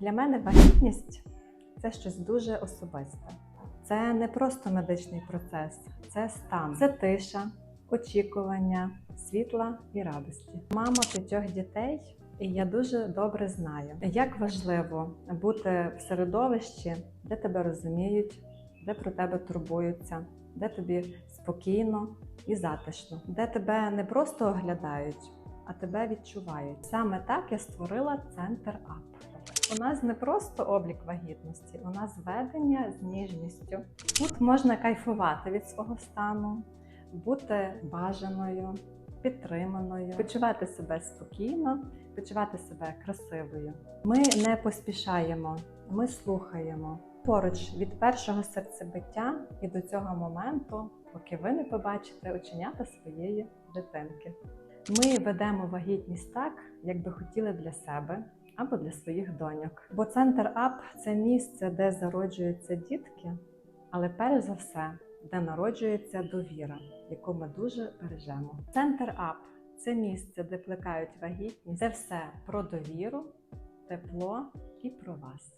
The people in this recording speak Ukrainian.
Для мене вагітність це щось дуже особисте. Це не просто медичний процес, це стан, це тиша, очікування, світла і радості. Мама п'ятьох дітей, і я дуже добре знаю, як важливо бути в середовищі, де тебе розуміють, де про тебе турбуються, де тобі спокійно і затишно, де тебе не просто оглядають, а тебе відчувають. Саме так я створила центр АП. У нас не просто облік вагітності, у нас ведення з ніжністю. Тут можна кайфувати від свого стану, бути бажаною, підтриманою, почувати себе спокійно, почувати себе красивою. Ми не поспішаємо, ми слухаємо поруч від першого серцебиття і до цього моменту, поки ви не побачите оченята своєї дитинки. Ми ведемо вагітність так, як би хотіли для себе або для своїх доньок. Бо центр АП це місце, де зароджуються дітки, але перш за все, де народжується довіра, яку ми дуже бережемо. Центр АП це місце, де плекають вагітність, це все про довіру, тепло і про вас.